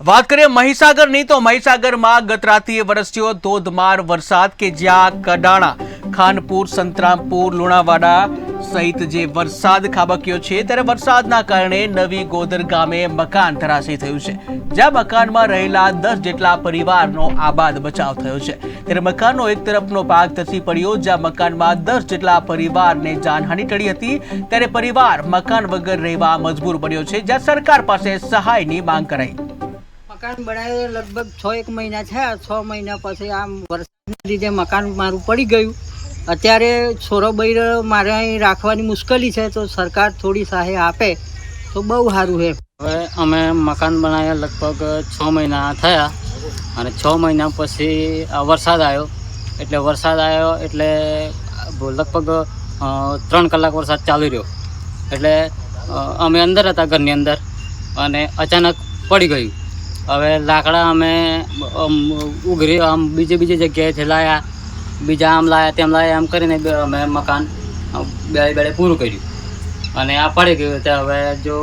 વાત કરીએ મહીસાગરની તો મહીસાગરમાં ગત રાત્રિએ વરસ્યો ધોધમાર વરસાદ કે જ્યાં કડાણા, ખાનપુર, સંતરામપુર, લુણાવાડા સહિત જે વરસાદ ખાબક્યો છે, ત્યારે વરસાદના કારણે નવી ગોદર ગામે મકાન ધરાશી થયું છે. જ્યાં મકાનમાં રહેલા દસ જેટલા પરિવારનો આબાદ બચાવ થયો છે. ત્યારે મકાનનો એક તરફનો ભાગ ધસી પડ્યો, જ્યાં મકાનમાં દસ જેટલા પરિવારને જાનહાનિ ટળી હતી. ત્યારે પરિવાર મકાન વગર રહેવા મજબૂર બન્યો છે, જ્યાં સરકાર પાસે સહાયની માંગ કરાઈ. મકાન બનાવ્યું લગભગ છ એક મહિના થયા. છ મહિના પછી આમ વરસાદના લીધે મકાન મારું પડી ગયું. અત્યારે છોરો બૈર મારે અહીં રાખવાની મુશ્કેલી છે, તો સરકાર થોડી સહાય આપે, તો બહુ સારું છે હવે અમે મકાન બનાવ્યા લગભગ છ મહિના થયા અને છ મહિના પછી વરસાદ આવ્યો. એટલે વરસાદ આવ્યો એટલે લગભગ ત્રણ કલાક વરસાદ ચાલુ રહ્યો. એટલે અમે અંદર હતા ઘરની અંદર અને અચાનક પડી ગયું. હવે લાકડા અમે ઉઘરી, આમ બીજી બીજી જગ્યાએથી લાયા, બીજા આમ લાયા, તેમ લાયા, એમ કરીને અમે મકાન બે બેડે પૂરું કર્યું. અને આ પડી ગયું હવે જો